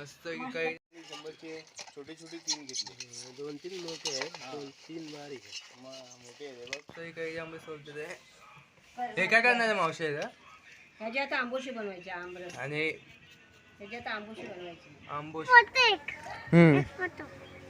मस्त काही? शंभरचे छोटे छोटे तीन घेतले. दोन तीन मोठे आहेत दोन तीन बारीक आहे म- मोठे बघ. काही आंबे सोलते ते. हे काय करणार आहे मावशी आहे? ह्याच्यात आंबोशी बनवायची आंबरस आणि ह्याच्यात आंबोशी बनवायची. आंबोश.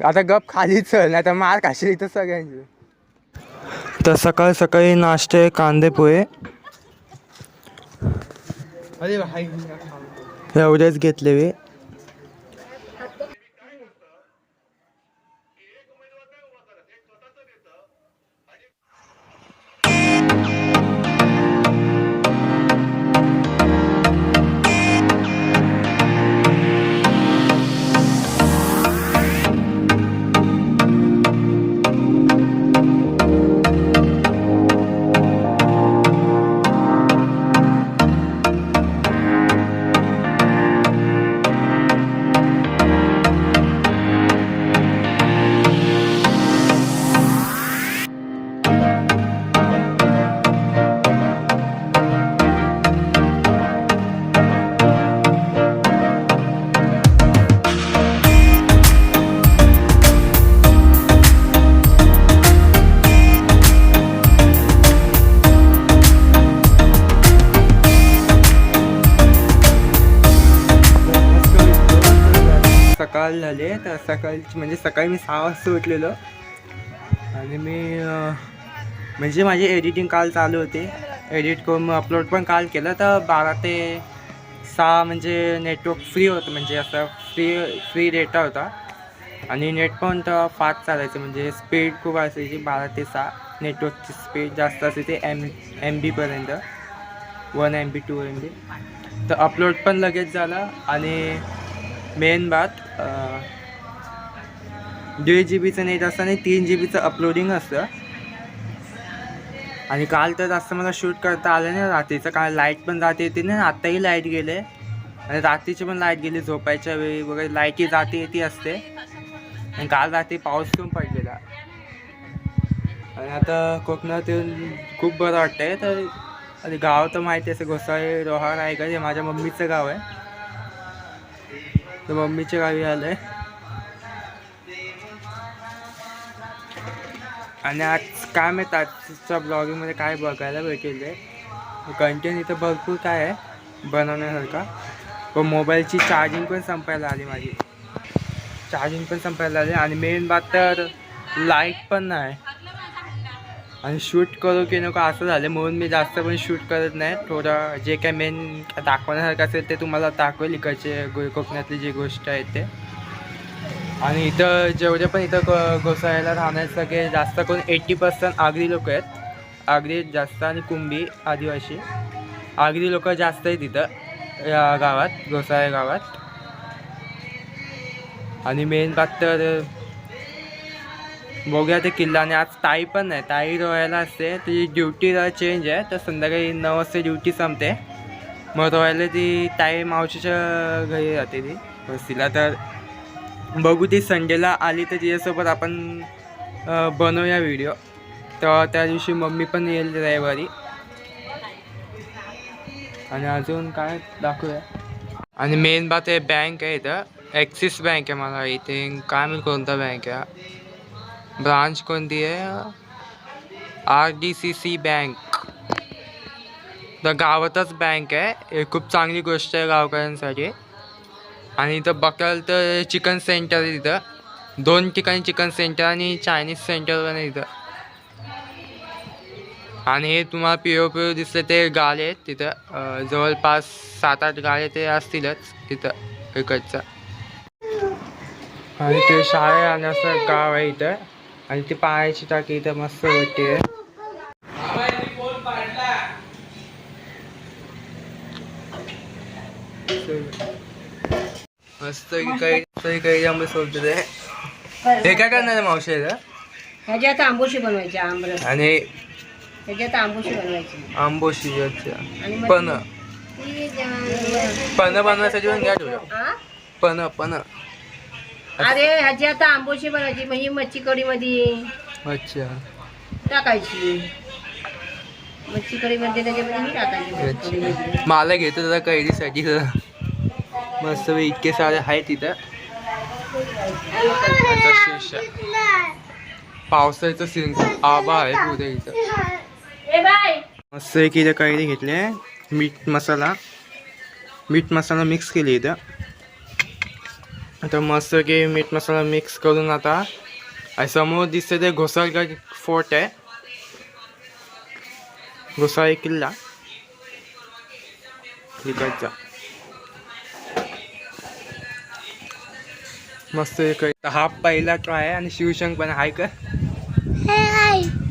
आता गप खाली चल नाही तर मार खाशील इथं सगळ्यांची. तर सकाळ सकाळी नाश्ते कांदे पोहे. अरे भाई एवढेच घेतले वे सकाळची म्हणजे सकाळी मी सहा वाजता उठलेलो. आणि मी म्हणजे माझी एडिटिंग काल चालू होती. एडिट करून अपलोड पण काल केलं. तर बारा ते सहा म्हणजे नेटवर्क फ्री होतं. म्हणजे असं फ्री फ्री डेटा होता. आणि नेट पण तर फास्ट चालायचं. म्हणजे स्पीड खूप असायची. बारा ते सहा नेटवर्कची स्पीड जास्त असायची. M M बीपर्यंत one M B two M B तर अपलोड पण लगेच झालं. आणि मेन बात दीड जी बीचं नेट असतं आणि तीन जी बीचं अपलोडिंग असतं. आणि काल तर जास्त मला शूट करता आलं नाही रात्रीचं. कारण लाइट पण जाते येते ना आत्ताही लाइट गेले. आणि रात्रीची पण लाइट गेली झोपायच्या वेळी वगैरे लाईटी जाते येते असते. आणि काल रात्री पाऊस पण पडलेला. आणि आता कोकणात येऊन खूप बरं वाटतंय. तर आणि गाव तर माहिती असं घोसाळे रोहा रायगड हे माझ्या मम्मीचं गाव आहे. तर मम्मीच्या गावी आलं आहे आणि आज काय माहीत आजच्या ब्लॉगिंगमध्ये काय बघायला भेटेल ते. कंटेंट इथं भरपूर काय आहे बनवण्यासारखा. पण मोबाईलची चार्जिंग पण संपायला आली माझी. चार्जिंग पण संपायला आली आणि मेन बात तर लाइट पण नाही. आणि शूट करू की नको असं झालं म्हणून मी जास्त पण शूट करत नाही. थोडं जे काय मेन दाखवण्यासारखं असेल ते तुम्हाला दाखवेल. इकडचे कोकणातली जी गोष्ट आहे ते. आणि इथं जेवढे पण इथं ग गोसाळ्याला राहणारे सगळे जास्त करून एट्टी पर्सेंट आगरी लोक आहेत. आगरी जास्त आणि कुंभी आदिवासी. आगरी लोक जास्त आहेत इथं या गावात गोसाळे गावात. आणि मेन बात तर बघूया ते किल्ला. आणि आज ताई पण नाही. ताई रोहायला असते तिची ड्युटी चेंज आहे. तर संध्याकाळी नऊ वाजता ड्युटी संपते. मग रोहायला ती ताई मावशीच्या घरी जाते ती. वस्तीला तर बघू ती संडेला आली तर तिच्यासोबत आपण बनवूया व्हिडिओ तर त्या दिवशी मम्मी पण येईल रविवारी. आणि अजून काय दाखवूया. आणि मेन बात आहे बँक आहे इथं. ॲक्सिस बँक आहे मला इथे. काय मी कोणता बँक आहे? ब्रांच कोणती आहे? R D C C bank तर गावातच बँक आहे. हे खूप चांगली गोष्ट आहे गावकऱ्यांसाठी. आणि इथं बघाल तर चिकन सेंटर आहे तिथं. दोन ठिकाणी चिकन सेंटर आणि चायनीज सेंटर पण आहे इथं. आणि हे तुम्हाला पिओ पिओ दिसले ते गाळे आहेत तिथं. जवळपास सात आठ गाळे ते असतीलच तिथं इकडचं. आणि ते शाळे आणि असं गाव आहे इथं. आणि ती पाण्याची टाकी इथं मस्त वाटते मस्त काही काही आंबे सोलते ते हे काय करणार आहे मावशी का? ह्याच्यात आंबोशी बनवायची आंबरस. आणि ह्याच्यात आंबोशी बनवायची. आंबोशी अच्छा मग पण. पण बनवायसाठी पण घ्या ठेवलं? पण पण. अरे ह्याच्यात आंबोशी बनवायची मग ही मच्छी कढी मध्ये अच्छा टाकायची. मच्छी कढी मध्ये त्याच्यामध्ये ही टाकायची मच्छी मला घेतो जरा कैरीसाठी जरा मस्त इतके सारे आहेत तिथं. पावसाचं सीन आबा आहे पुढे इथं. मस्त एक इथं कैरी घेतले मीठ मसाला. मीठ मसाला मिक्स केली इथं. आता मस्त की मीठ मसाला मिक्स करून आता आणि समोर दिसते ते घोसाळगड फोर्ट आहे. घोसाळी किल्ला. इकडचा. मस्त एक हा पहिला ट्राय आहे आणि शिवशंक पण आहे का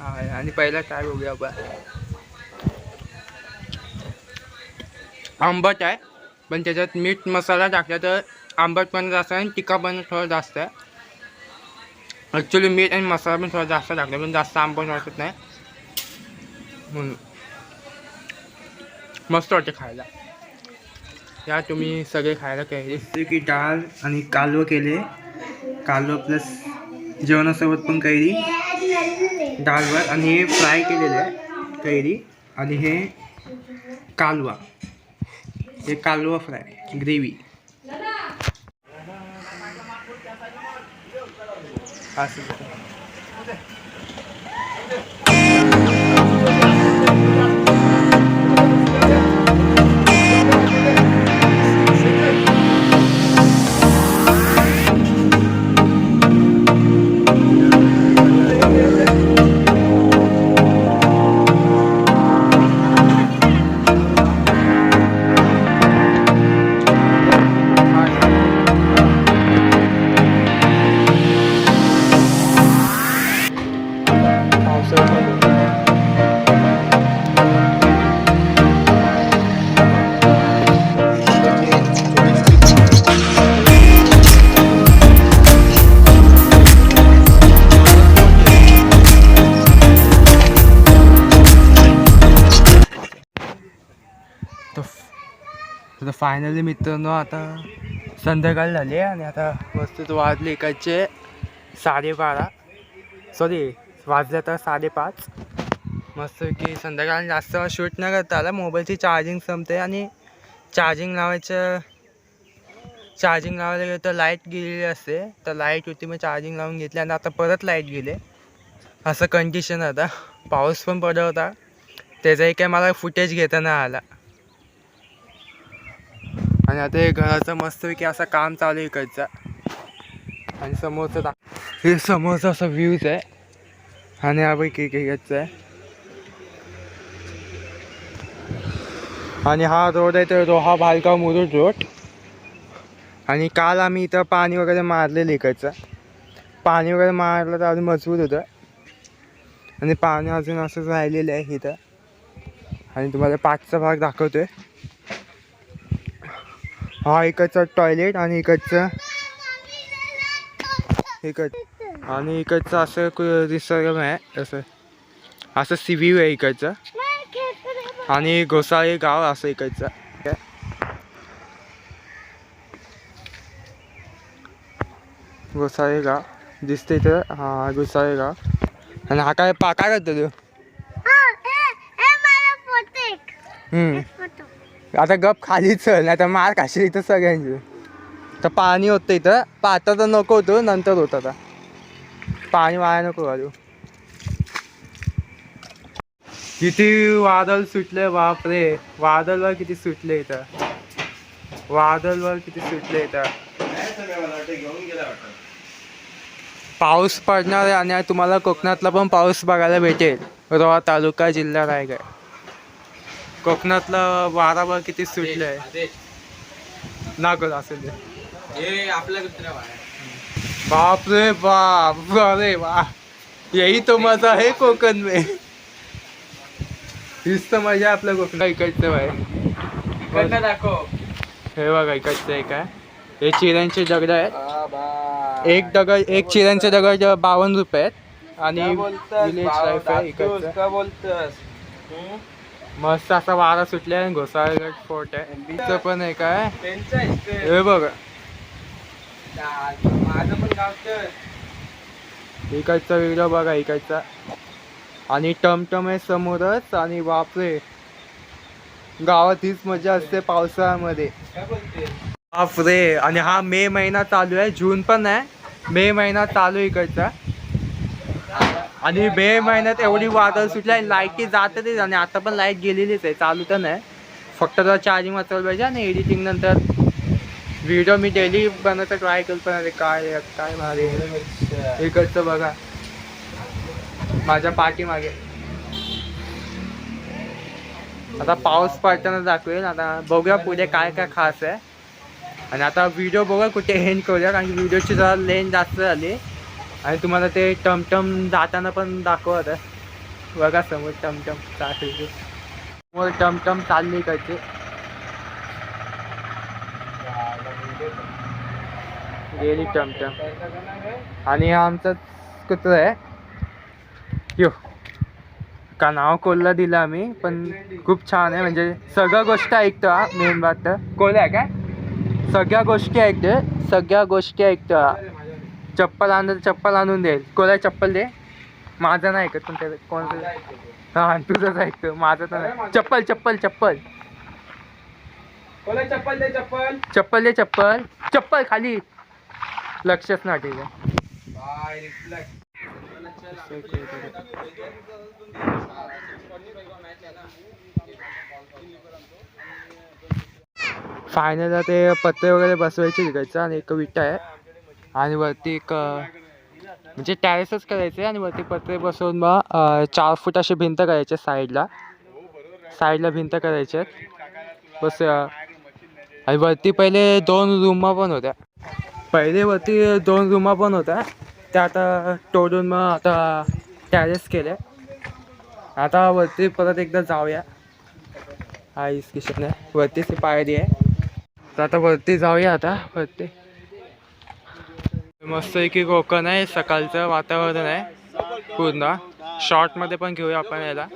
आहे आणि पहिला ट्राय बघूया आपण. आंबट आहे पण त्याच्यात मीठ मसाला टाकला तर आंबट पण जास्त आणि तिखा पण थोडं जास्त आहे. ॲक्च्युली मीठ आणि मसाला पण थोडा जास्त टाकला पण जास्त आंबट वाटत नाही. म्हणून. मस्त वाटते खायला. या तुम्ही सगळे खायला कैरी की डाळ आणि कालवं केले. कालवं प्लस जेवणासोबत पण कैरी. डाळवर आणि हे फ्राय केलेलं आहे कैरी आणि हे कालवा. हे कालवा फ्राय ग्रेव्ही असं. फायनली मित्रांनो आता संध्याकाळ झाली आणि आता वस्तू वाजले इकडचे साडेबारा. सॉरी वाजले आता साडेपाच. मस्त की संध्याकाळ जास्त शूट न करता आला मोबाईलची चार्जिंग संपते आणि चार्जिंग लावायचं चार्जिंग लावायला गेलं तर लाइट गेलेली असते. तर लाइट होती मग चार्जिंग लावून घेतली आणि आता परत लाइट गेले. असं कंडिशन आता. पाऊस पण पडत होता. त्याचाही काय मला फुटेज घेताना आला. आणि आता हे घराचं मस्तपैकी असं काम चालू आहे इकडचं. आणि समोरचं हे समोरचं असं व्ह्यूज आहे. आणि हा पैकी इकडचं आहे. आणि हा रोड आहे तर रोहा भालगाव मुरुड रोड. आणि काल आम्ही इथं पाणी वगैरे मारलेलं इकडचं. पाणी वगैरे मारलं तर अजून मजबूत होतं. आणि पाणी अजून असंच राहिलेलं आहे इथं. आणि तुम्हाला पाचचा भाग दाखवतोय. हा इकडचं टॉयलेट आणि इकडचं इकड आणि इकडचं असं रिसर्ग आहे असं असं सी व्ह्यू आहे इकडचं. आणि घोसाळी गाव असं इकडचं? घोसाळी गाव. दिसते इथं. हा घोसाळी गाव. आणि हा काय पा काय करतो तू? हम्म. आता गप खाली चल नाही तर मार खाशील इथं सगळ्यांची. तर पाणी होतं इथं. पण आता तर नको होतं नंतर होतं आता. पाणी वाया नको घालू. किती वादळ सुटले बापरे. वादळवर किती सुटले इथं. वादळवर किती सुटले इथं. पाऊस पडणार आहे आणि तुम्हाला कोकणातला पण पाऊस बघायला भेटेल. रोहा तालुका जिल्हा रायगड. कोकणातलं वारावर किती सुटलंय नागोल असेल ते. हे आपल्या कुत्र्या बाप रे बाप अरे वा. यही तो मजा आहे कोकण में. हीच तर मजा आहे आपल्या कोकणा इकडचं बाय दाखव. हे बघा इकडचं आहे. हे चिऱ्यांचे दगड आहेत. एक दगड एक चिऱ्यांचे दगड बावन्न रुपये आहेत. आणि विलेज लाईफ आहे इकडचं. का बोलतस? मस्त असा वारा सुटला आणि घोसाळगड फोर्ट आहे. बीचचं पण एक आहे. त्यांचं हे बघा. माझं पण गावचं इकडचा व्हिडिओ बघा इकडचा. आणि टमटम आहे समोरच आणि बापरे. गावात हीच मजा असते पावसाळ्यामध्ये. काय बापरे. आणि हा मे महिना चालू आहे जून पण आहे. मे महिना चालू इकडचा. आणि मे महिन्यात एवढी वादळ सुटली लाईटी जातच आणि आता पण लाइट गेलेलीच आहे चालू तर नाही. फक्त जरा चार्जिंग वाचवलं पाहिजे आणि एडिटिंग नंतर. व्हिडिओ मी डेली बनवायचा ट्राय करू पण अरे काय काय भारी आहे. इकडचं बघा. माझ्या पाठीमागे आता पाऊस पडताना दाखवेल आता बघूया पुढे काय काय खास आहे. आणि आता व्हिडिओ बघूया कुठे एंड करूया कारण की व्हिडिओची जरा लेन जास्त झाली. आणि तुम्हाला ते टमटम जाताना पण दाखवत बघा समोर टमटम चालली. समोर टमटम चालली इकडची. गेली टमटम. आणि आमचं कुत्र आहे. यो. का नाव कोल्हा दिलं आम्ही पण खूप छान आहे. म्हणजे सगळ्या गोष्टी ऐकतो हा मेन बात तर. कोल्हा आहे काय? सगळ्या गोष्टी ऐकते सगळ्या गोष्टी ऐकतो हा. चप्पल आणलं तर चप्पल आणून देईल कोल्हा चप्पल दे? माझं नाही ऐकत पण त्याचं कोणतं हा तुझंच ऐकतो. माझं तर नाही. चप्पल चप्पल चप्पल. कोला चप्पल दे चप्पल? चप्पल दे चप्पल. चप्पल खाली. लक्षच ना ठीक फायनल ते पत्रे वगैरे बसवायचे तिकडचं आणि एक विटा आहे. आणि वरती एक म्हणजे टॅरेसच करायचे आणि वरती पत्रे बसवून मग चार फूट अशी भिंत करायचे साईडला साईडला भिंत करायचे. बस आणि वरती पहिले दोन रूमा पण होत्या. पहिले वरती दोन रूमा पण होत्या. त्या आता तोडून मग आता टॅरेस केले आता वरती परत एकदा जाऊया. हा इस किशन आहे वरतीच पायरी आहे. तर आता वरती जाऊया आता वरती. मस्त की कोकण आहे सकाळचं वातावरण आहे पूर्ण. शॉर्टमध्ये पण घेऊया आपण याला.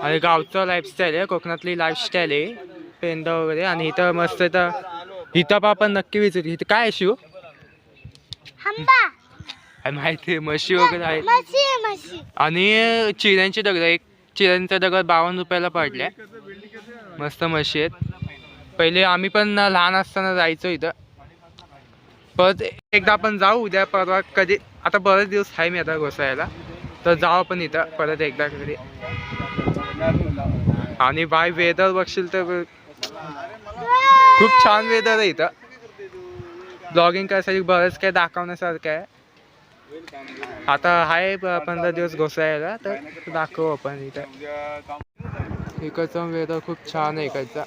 आणि गावचं लाईफस्टाईल आहे कोकणातली लाईफस्टाईल आहे पेंद वगैरे. आणि इथं मस्त इथं इथं पण आपण नक्की विचारू इथं काय आहे शिव? माहिती आहे म्हशी वगैरे आहे मशी आणि चिऱ्यांची दगड एक चिऱ्यांचा दगड बावन्न रुपयाला पडले. मस्त म्हशी आहेत. पहिले आम्ही पण लहान असताना जायचो इथं. परत एकदा आपण जाऊ उद्या परवा कधी आता बरेच दिवस आहे मी आता घोसायला तर जाऊ आपण इथं परत एकदा कधी आणि बाय वेदर बघशील तर खूप छान वेदर आहे इथं. ब्लॉगिंग करायसाठी बरंच काय दाखवण्यासारखं आहे. आता आहे पंधरा दिवस घोसायला तर दाखवू आपण इथं. इकडचं वेदर खूप छान आहे इकडचा.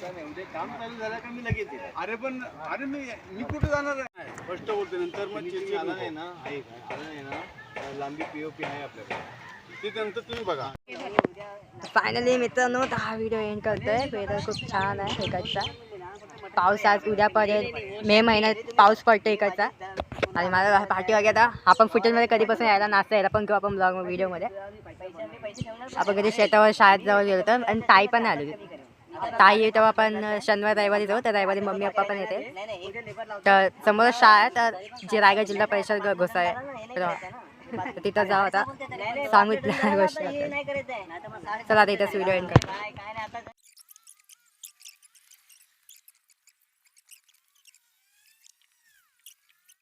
अरे पण अरे मी मी कुठे जाणार आहे? स्पष्ट बोलतो नंतर मग चेंज आला नाही ना? आहे आला नाही ना लांबी पीओपी आहे आपल्याकडे. ते नंतर तुम्ही बघा. फायनली मित्रांनो तर हा व्हिडिओ एंड करतोय. वेदर खूप छान आहे इकडचा. पाऊस आज उद्या पडेल मे महिन्यात पाऊस पडतो इकडचा. आणि मला पाठी वगैरे आता आपण फुटेजमध्ये कधीपासून यायला नाचता यायला पण घेऊ आपण ब्लॉग व्हिडिओमध्ये आपण कधी शेतावर शाळेत जाऊ गेलो तर आणि ताई पण आली ताई आहे तेव्हा आपण शनिवार रविवारी जाऊ त्या रविवारी मम्मी पप्पा पण येते. तर समोर शाळा आहे तर जे रायगड जिल्हा परिषद घ- घोसाळे तर तर तिथं जाऊ आता. सांगितलं गोष्टी. चला आता इथंच व्हिडिओ एंड